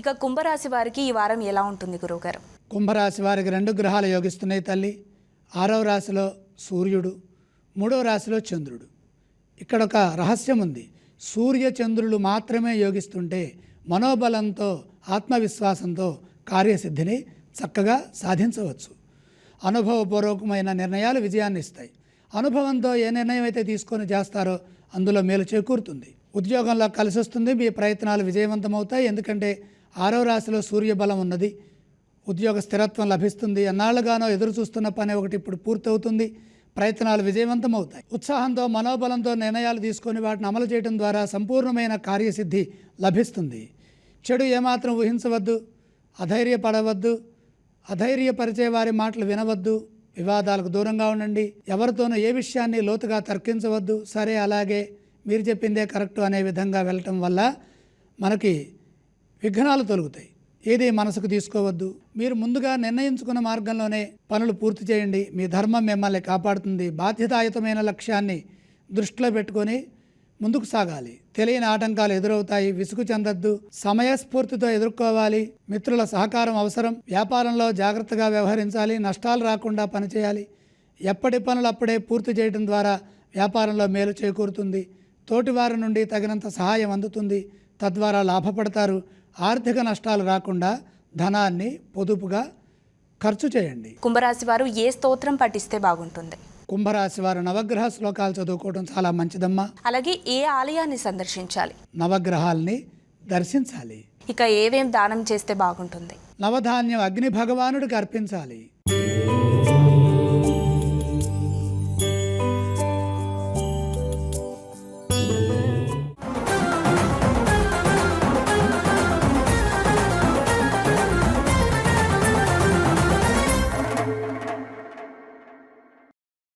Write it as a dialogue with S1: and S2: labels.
S1: ఇక కుంభరాశి వారికి ఈ వారం ఎలా ఉంటుంది గురువుగారు?
S2: కుంభరాశి వారికి రెండు గ్రహాలు యోగిస్తున్నాయి తల్లి. ఆరవ రాశిలో సూర్యుడు మూడవ రాశిలో చంద్రుడు. ఇక్కడ ఒక రహస్యం ఉంది. సూర్య చంద్రులు మాత్రమే యోగిస్తుంటే మనోబలంతో ఆత్మవిశ్వాసంతో కార్యసిద్ధిని చక్కగా సాధించవచ్చు. అనుభవపూర్వకమైన నిర్ణయాలు విజయాన్ని ఇస్తాయి. అనుభవంతో ఏ నిర్ణయం అయితే తీసుకొని చేస్తారో అందులో మేలు చేకూరుతుంది. ఉద్యోగంలో కలిసి వస్తుంది మీ ప్రయత్నాలు విజయవంతమవుతాయి. ఎందుకంటే ఆరో రాశిలో సూర్యబలం ఉన్నది. ఉద్యోగ స్థిరత్వం లభిస్తుంది. ఎన్నాళ్ళుగానో ఎదురు చూస్తున్న పని ఒకటి ఇప్పుడు పూర్తవుతుంది. ప్రయత్నాలు విజయవంతమవుతాయి. ఉత్సాహంతో మనోబలంతో నిర్ణయాలు తీసుకొని వాటిని అమలు చేయడం ద్వారా సంపూర్ణమైన కార్యసిద్ధి లభిస్తుంది. చెడు ఏమాత్రం ఊహించవద్దు. అధైర్యపడవద్దు. అధైర్యపరిచే వారి మాటలు వినవద్దు. వివాదాలకు దూరంగా ఉండండి. ఎవరితోనూ ఏ విషయాన్ని లోతుగా తర్కించవద్దు. సరే అలాగే మీరు చెప్పిందే కరెక్ట్ అనే విధంగా వెళ్ళటం వల్ల మనకి విఘ్నాలు తొలుగుతాయి. ఏది మనసుకు తీసుకోవద్దు. మీరు ముందుగా నిర్ణయించుకున్న మార్గంలోనే పనులు పూర్తి చేయండి. మీ ధర్మం మిమ్మల్ని కాపాడుతుంది. బాధ్యతాయుతమైన లక్ష్యాన్ని దృష్టిలో పెట్టుకొని ముందుకు సాగాలి. తెలియని ఆటంకాలు ఎదురవుతాయి. విసుగు చెందొద్దు. సమయస్ఫూర్తితో ఎదుర్కోవాలి. మిత్రుల సహకారం అవసరం. వ్యాపారంలో జాగ్రత్తగా వ్యవహరించాలి. నష్టాలు రాకుండా పనిచేయాలి. ఎప్పటి పనులు అప్పుడే పూర్తి చేయడం ద్వారా వ్యాపారంలో మేలు చేకూరుతుంది. తోటివారి నుండి తగినంత సహాయం అందుతుంది. తద్వారా లాభపడతారు. ఆర్థిక నష్టాలు రాకుండా ధనాన్ని పొదుపుగా ఖర్చు చేయండి.
S1: కుంభరాశి వారు ఏ స్తోత్రం పఠిస్తే బాగుంటుంది?
S2: కుంభరాశి వారు నవగ్రహ శ్లోకాలు చదువుకోవడం చాలా మంచిదమ్మా.
S1: అలాగే ఏ ఆలయాన్ని సందర్శించాలి?
S2: నవగ్రహాల్ని దర్శించాలి.
S1: ఇక ఏవేం దానం చేస్తే బాగుంటుంది?
S2: నవధాన్యం అగ్ని భగవానుడికి అర్పించాలి.